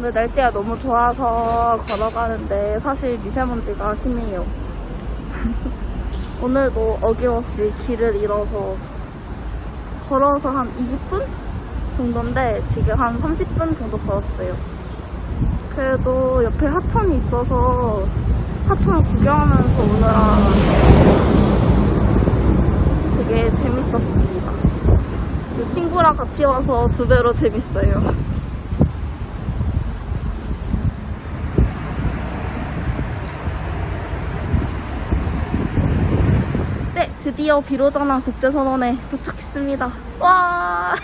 근데 날씨가 너무 좋아서 걸어가는데 사실 미세먼지가 심해요. 오늘도 어김없이 길을 잃어서 걸어서 한 20분 정도인데 지금 한 30분 정도 걸었어요. 그래도 옆에 하천이 있어서 하천을 구경하면서 오느라 되게 재밌었습니다. 그 친구랑 같이 와서 두 배로 재밌어요. 네, 드디어 비로자나 국제선언에 도착했습니다. 와!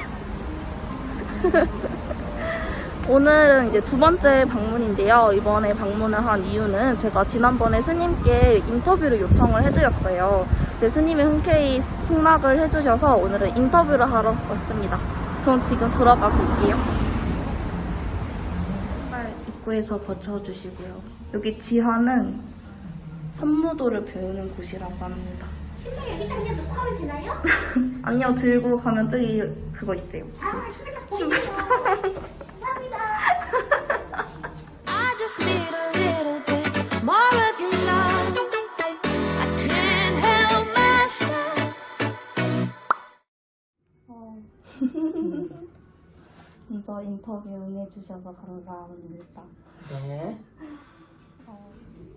오늘은 이제 두 번째 방문인데요. 이번에 방문을 한 이유는 제가 지난번에 스님께 인터뷰를 요청을 해드렸어요. 근데 스님이 흔쾌히 승낙을 해주셔서 오늘은 인터뷰를 하러 왔습니다. 그럼 지금 들어가 볼게요. 신발 입구에서 벗어주시고요. 여기 지하는 선무도를 배우는 곳이라고 합니다. 신발 여기 당겨 놓고 하면 되나요? 아니요, 들고 가면 저기 그거 있어요. 아, 신발장 보이네요. 감사합니다. I just need a little bit more of your love. I can't help myself. 어. 먼저 인터뷰 응해주셔서 감사합니다. 네.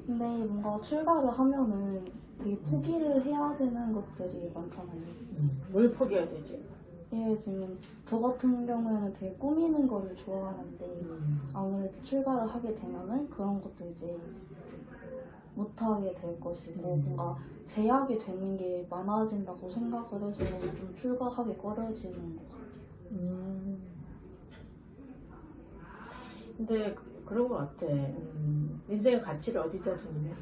근데 뭔가 출가를 하면은 되게 포기를 해야 되는 것들이 많잖아요. 음, 뭘 포기해야 되지? 예, 지금 저 같은 경우에는 되게 꾸미는 거를 좋아하는데 음, 아무래도 출가를 하게 되면은 그런 것도 이제 못하게 될 것이고 음. 뭔가 제약이 되는 게 많아진다고 생각을 해서 좀 출가하기 꺼려지는 것 같아요. 음. 근데 그- 그런 것 같아. 음, 인생의 가치를 어디다 두느냐.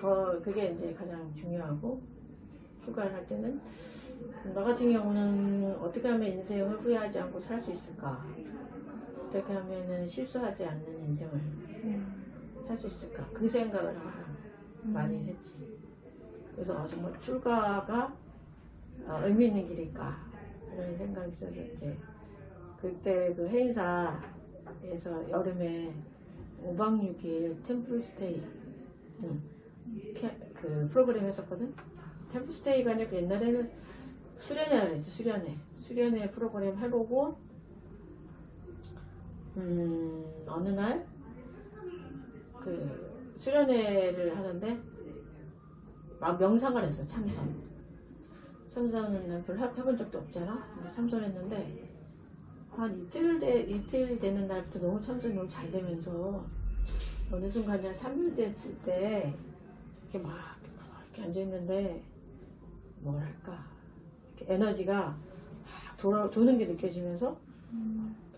더 그게 이제 가장 중요하고 출가를 할 때는 나 같은 경우는 어떻게 하면 인생을 후회하지 않고 살 수 있을까? 어떻게 하면은 실수하지 않는 인생을 살 수 있을까? 그 생각을 항상 많이 했지. 그래서 아, 정말 출가가 아, 의미 있는 길일까? 이런 생각이 있어서 이제 그때 그 해인사에서 여름에 5박 6일 템플 스테이 음, 캐- 그 프로그램 했었거든. 템플 스테이가 아니라 그 옛날에는 수련회를 했지 수련회. 수련회 프로그램 해보고 음 어느 날 그 수련회를 하는데 막 명상을 했어 참선. 참선은 난 별로 해- 해본 적도 없잖아. 근데 참선했는데 한 이틀 돼 이틀 되는 날부터 너무 참선이 너무 잘 되면서 어느 순간 한 3일 됐을 때 이렇게 막 이렇게 앉아 있는데 뭐랄까 이렇게 에너지가 막 돌아, 도는 게 느껴지면서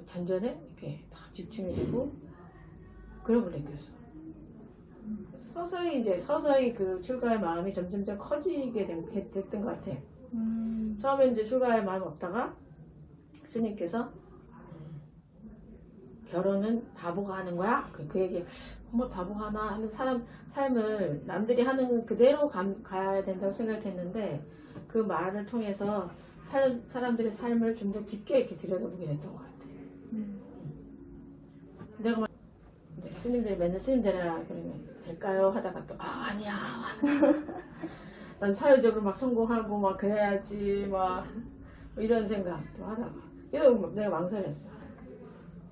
단전에 이렇게 딱 집중이 되고 그런 걸 느꼈어. 서서히 이제 서서히 그 출가의 마음이 점점점 커지게 된, 됐던 것 같아. 음, 처음에 이제 출가할 마음 없다가 스님께서 결혼은 바보가 하는 거야? 그, 그 얘기 정말 바보가 하나 하면서 사람 삶을 남들이 하는 그대로 감- 가야 된다고 생각했는데 그 말을 통해서 사람, 사람들의 삶을 좀 더 깊게 이렇게 들여다보게 됐던 것 같아. 내가 막 이제 스님들이 맨날 스님 되라 그러면 될까요? 하다가 또 아, 아니야. 난 사회적으로 막 성공하고 막 그래야지 막 이런 생각도 하다가 이거 내가 망설였어.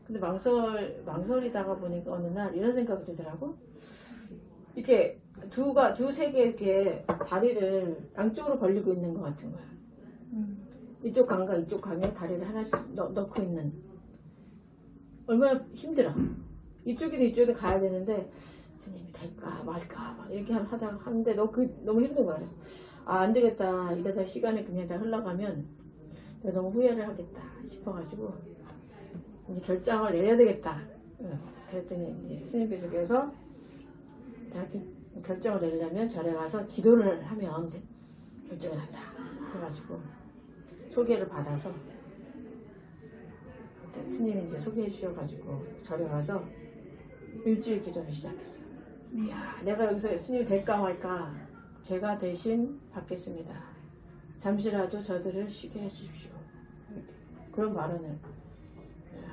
근데 망설 망설이다가 보니까 어느 날 이런 생각이 들더라고. 이렇게 두가 두세 개 이렇게 다리를 양쪽으로 벌리고 있는 것 같은 거야. 음, 이쪽 강과 이쪽 강에 다리를 하나씩 넣, 넣고 있는 얼마나 힘들어. 이쪽이든 이쪽이든 가야 되는데 스님이 될까 말까 막 이렇게 하다가 하는데 너 그 너무 힘든 거야. 그래서 아 안 되겠다 이러다 시간이 그냥 다 흘러가면 내가 너무 후회를 하겠다 싶어가지고 이제 결정을 내려야 되겠다. 응. 그랬더니 스님께서 자기 결정을 내려면 절에 가서 기도를 하면 결정을 한다. 그래가지고 소개를 받아서 스님이 이제 소개해 주셔가지고 절에 가서 일주일 기도를 시작했어요. 이야, 내가 여기서 스님이 될까 말까 제가 대신 받겠습니다. 잠시라도 저들을 쉬게 해주십시오. 그런 발언을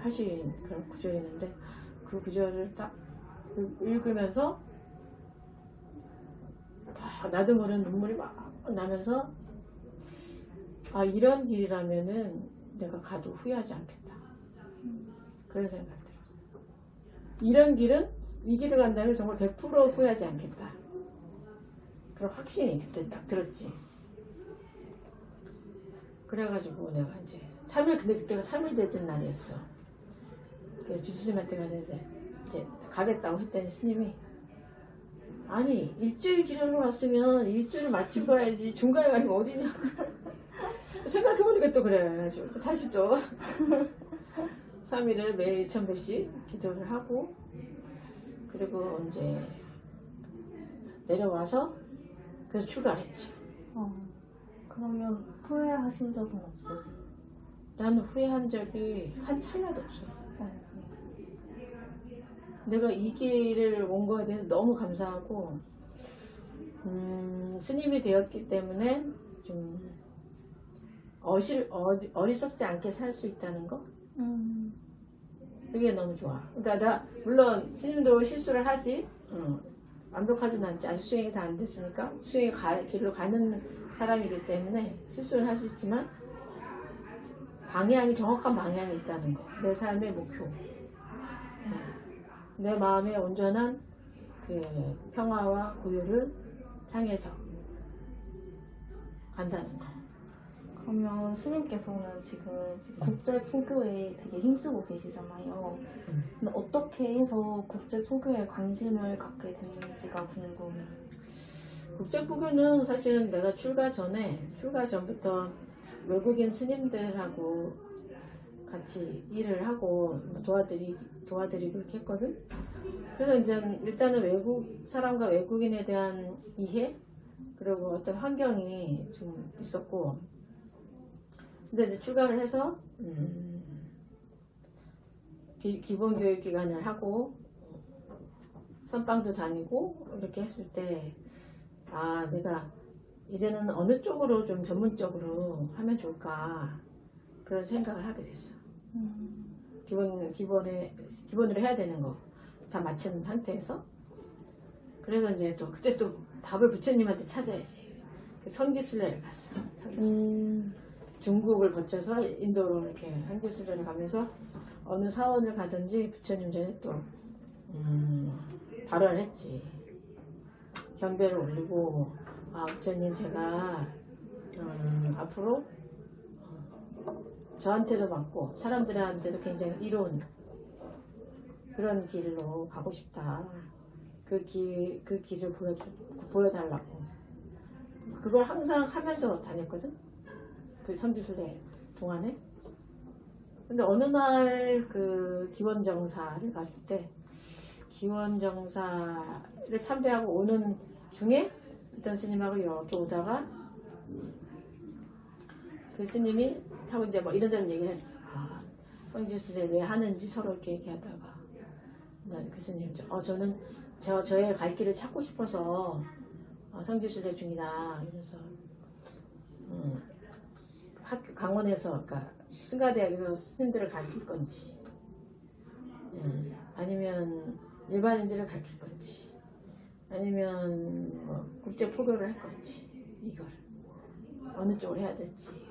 하신 그런 구절이 있는데 그 구절을 딱 읽- 읽으면서 막 나도 모르는 눈물이 막 나면서 아 이런 길이라면은 내가 가도 후회하지 않겠다. 그런 생각 들었어요. 이런 길은 이 길을 간다면 정말 100% 후회하지 않겠다. 그런 확신이 그때 딱 들었지. 그래가지고 내가 이제 3일 근데 그때가 3일 됐던 날이었어 주스님한테 가는데 이제 가겠다고 했더니 스님이. 아니 일주일 기간으로 왔으면 일주일 맞추고 가야지. 중간에 가는 거 어디냐. 생각해보니까 또 그래. 다시 또. 3일을 매일 2,000배씩 기도를 하고 그리고 이제 내려와서 그래서 출가를 했지. 어, 그러면 후회하신 적은 없으세요? 나는 후회한 적이 한 찰나도 없어 내가 이 길을 온 거에 대해서 너무 감사하고 음, 스님이 되었기 때문에 좀 어실, 어, 어리석지 않게 살 수 있다는 거? 음, 그게 너무 좋아. 그러니까 나 물론 스님도 실수를 하지. 응. 완벽하지는 않지. 아직 수행이 다 안 됐으니까. 수행의 가- 길로 가는 사람이기 때문에 실수를 할 수 있지만 방향이 정확한 방향이 있다는 거. 내 삶의 목표. 응. 내 마음의 온전한 그 평화와 고요를 향해서 간다는 거 그러면 스님께서는 지금 국제 포교에 되게 힘쓰고 계시잖아요. 음. 근데 어떻게 해서 국제 포교에 관심을 갖게 됐는지가 궁금해요. 국제 포교는 사실은 내가 출가 전에 출가 전부터 외국인 스님들하고 같이 일을 하고 도와드리 도와드리고 이렇게 했거든. 그래서 이제 일단은 외국 사람과 외국인에 대한 이해 그리고 어떤 환경이 좀 있었고, 근데 이제 출가를 해서 음, 기, 기본 교육 기간을 하고 선방도 다니고 이렇게 했을 때 아, 내가 이제는 어느 쪽으로 좀 전문적으로 하면 좋을까 그런 생각을 하게 됐어. 기본 기본에 기본으로 해야 되는 거 다 마친 상태에서 그래서 이제 또 그때 또 답을 부처님한테 찾아야지. 그 선기순례를 갔어. 선기순례. 중국을 거쳐서 인도로 이렇게 한기순례를 가면서 어느 사원을 가든지 부처님 전에 또 음, 발언을 했지. 경배를 올리고 아 부처님 제가 음, 앞으로 어, 저한테도 맞고 사람들한테도 굉장히 이로운 그런 길로 가고 싶다. 그 길, 그 길을 보여주, 보여달라고. 그걸 항상 하면서 다녔거든. 그 선교술회 동안에. 근데 어느 날 그 기원정사를 갔을 때 기원정사를 참배하고 오는 중에 어떤 스님하고 이렇게 오다가 그 스님이 하고 이제 뭐 이런저런 얘기를 했어. 아, 성지수를 왜 하는지 서로 이렇게 얘기하다가 난그 어, 저는 저, 저의 갈 길을 찾고 싶어서 어, 성지순례 중이다. 이래서 음, 학교 강원에서 그러니까 승가대학에서 스님들을 가르칠 건지 음, 아니면 일반인들을 가르칠 건지 아니면 뭐 국제 포교를 할 건지 이걸 어느 쪽을 해야 될지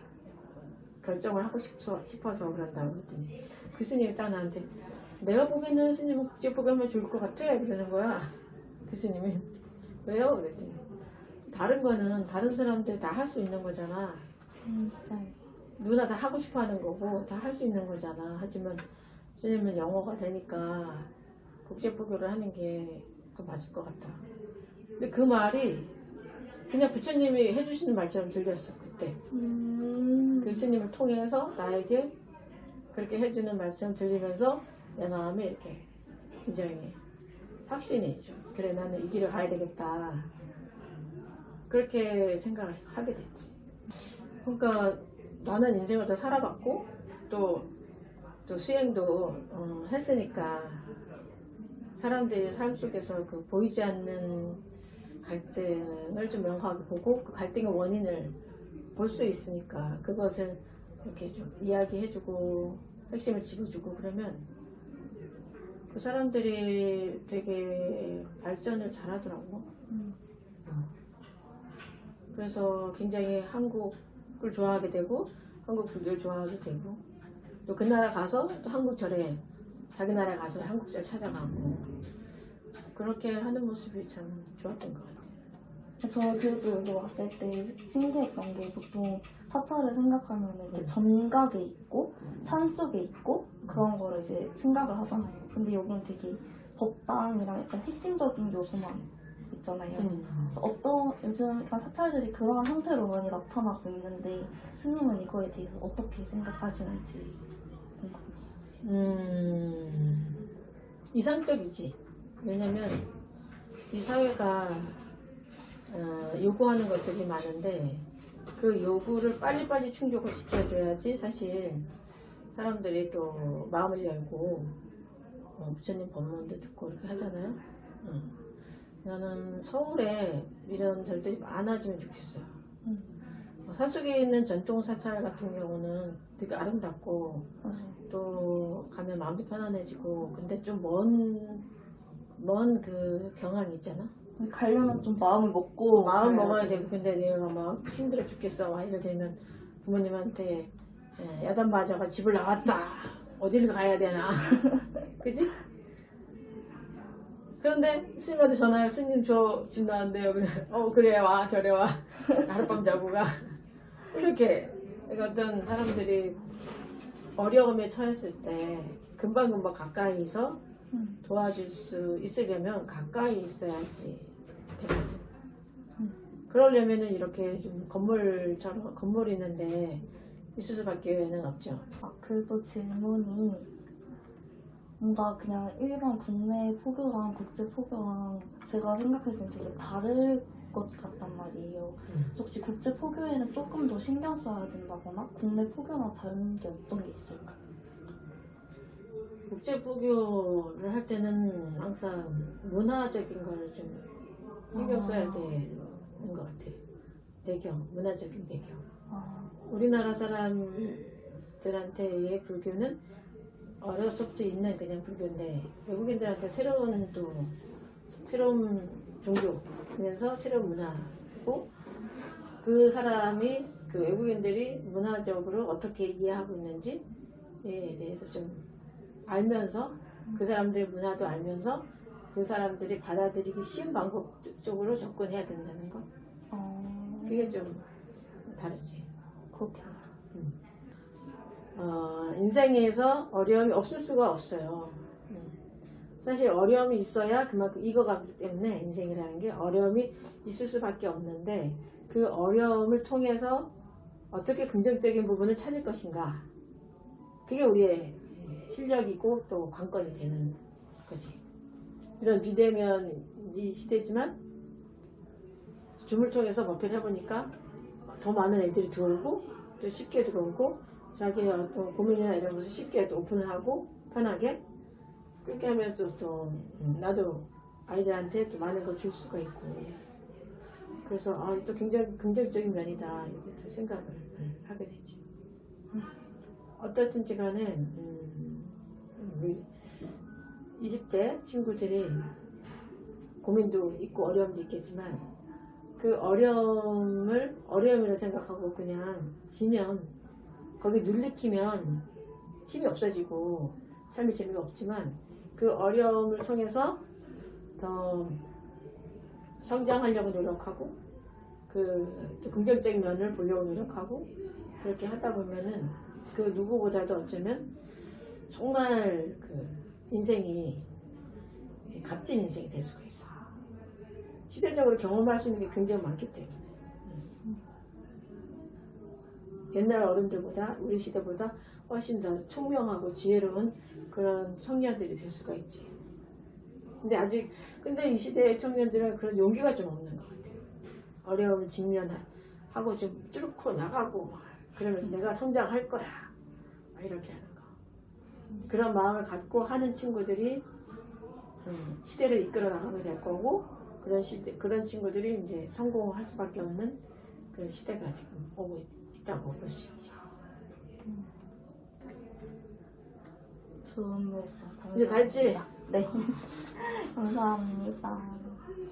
결정을 하고 싶어서, 싶어서 그런다고 했더니 그 스님이 딱 나한테 내가 보기에는 스님은 국제 포교하면 좋을 것 같아 그러는 거야 그 스님이 왜요? 그랬더니 다른 거는 다른 사람들 다 할 수 있는 거잖아 누구나 다 하고 싶어 하는 거고 다 할 수 있는 거잖아. 하지만 스님은 영어가 되니까 국제포교를 하는 게 더 맞을 것 같다. 근데 그 말이 그냥 부처님이 해주시는 말처럼 들렸어 그때. 음, 그 스님을 통해서 나에게 그렇게 해주는 말처럼 들리면서 내 마음에 이렇게 굉장히 확신이 좀 그래 나는 이 길을 가야 되겠다. 그렇게 생각을 하게 됐지. 그러니까 나는 인생을 더 살아봤고 또, 또 수행도 어, 했으니까 사람들이 삶 속에서 그 보이지 않는 갈등을 좀 명확하게 보고 그 갈등의 원인을 볼 수 있으니까 그것을 이렇게 좀 이야기해주고 핵심을 짚어주고 그러면 그 사람들이 되게 발전을 잘하더라고. 음. 그래서 굉장히 한국을 좋아하게 되고 한국 분들 좋아하게 되고 또 그 나라 가서 또 한국 절에 자기 나라에 가서 한국 절 찾아가고 그렇게 하는 모습이 참 좋았던 것 같아요. 저 그래도 여기 왔을 때 신기했던 게 보통 사찰을 생각하면 이렇게 음. 전각에 있고 산 속에 있고 그런 거를 이제 생각을 하잖아요. 근데 여기는 되게 법당이랑 약간 핵심적인 요소만 있잖아요. 그래서 어떤 요즘 약간 사찰들이 그러한 형태로 많이 나타나고 있는데 스님은 이거에 대해서 어떻게 생각하시는지 궁금해요. 음, 이상적이지. 왜냐면 이 사회가 어, 요구하는 것들이 많은데 그 요구를 빨리빨리 충족을 시켜줘야지 사실 사람들이 또 마음을 열고 어, 부처님 법문도 듣고 이렇게 하잖아요. 응. 나는 서울에 이런 절들이 많아지면 좋겠어요. 음. 어, 산속에 있는 전통 사찰 같은 경우는 되게 아름답고. 또 가면 마음도 편안해지고 근데 좀 먼 먼 그 경황이 있잖아 가려면 좀 마음을 먹고 마음 가야 먹어야. 되고 근데 내가 막 힘들어 죽겠어. 와 이래 되면 부모님한테 예, 야단 맞아가 집을 나왔다. 어디를 가야 되나. 그지? 그런데 스님한테 전화해 스님 저 집 나왔는데요. 그래 어 그래 와 저래 와. 하룻밤 자고 가. 이렇게 그러니까 어떤 사람들이 어려움에 처했을 때 금방금방 가까이서 음. 도와줄 수 있으려면 가까이 있어야지 되거든. 음. 그러려면은 이렇게 좀 건물처럼 건물 있는데 있을 수밖에는 없죠. 아, 그리고 질문이 뭔가 그냥 일반 국내 포교랑 국제 포교랑 제가 생각했을 때 되게 다를 것 같단 말이에요. 음. 혹시 국제 포교에는 조금 더 신경 써야 된다거나 국내 포교랑 다른 게 어떤 게 있을까? 국제 포교를 할 때는 항상 문화적인 거를 좀 신경 써야 되는 것 같아. 배경, 문화적인 배경. 아, 우리나라 사람들한테의 불교는 어려서부터 있는 그냥 불교인데 외국인들한테 새로운 또 새로운 종교면서 새로운 문화고 그 사람이 그 외국인들이 문화적으로 어떻게 이해하고 있는지에 대해서 좀 알면서 그 사람들의 문화도 알면서 그 사람들이 받아들이기 쉬운 방법 쪽으로 접근해야 된다는 거 어, 그게 좀 다르지. 그렇겠네요. 어, 인생에서 어려움이 없을 수가 없어요. 음. 사실 어려움이 있어야 그만큼 익어가기 때문에 인생이라는 게 어려움이 있을 수밖에 없는데 그 어려움을 통해서 어떻게 긍정적인 부분을 찾을 것인가. 그게 우리의 실력이고 또 관건이 되는 거지. 이런 비대면 이 시대지만 줌을 통해서 법회를 해보니까 더 많은 애들이 들어오고 또 쉽게 들어오고 자기의 어떤 고민이나 이런 것을 쉽게 또 오픈을 하고 편하게 그렇게 하면서 또 음, 나도 아이들한테 또 많은 걸 줄 수가 있고. 그래서 아, 또 굉장히 긍정적인 면이다. 이렇게 또 생각을 음, 하게 되지. 어떻든지 간에 음, 우리 20대 친구들이 고민도 있고 어려움도 있겠지만 그 어려움을 어려움이라 생각하고 그냥 지면 거기 눌리키면 힘이 없어지고 삶의 재미가 없지만 그 어려움을 통해서 더 성장하려고 노력하고 그또 긍정적인 면을 보려고 노력하고 그렇게 하다 보면은 그 누구보다도 어쩌면 정말 그 인생이 값진 인생이 될 수가 있어. 시대적으로 경험할 수 있는 게 굉장히 많기 때문에. 음. 옛날 어른들보다 우리 시대보다 훨씬 더 총명하고 지혜로운 그런 청년들이 될 수가 있지. 근데 아직 근데 이 시대의 청년들은 그런 용기가 좀 없는 것 같아요. 어려움을 직면하고 좀 뚫고 나가고 막 그러면서 내가 성장할 거야. 막 이렇게 하는 거. 그런 마음을 갖고 하는 친구들이 음, 시대를 이끌어 나가게 될 거고 그런 시대 그런 친구들이 이제 성공할 수밖에 없는 그런 시대가 지금 오고 있- 있다고 볼 수 있죠. 좋은 말씀 이제 다 했지? 네 감사합니다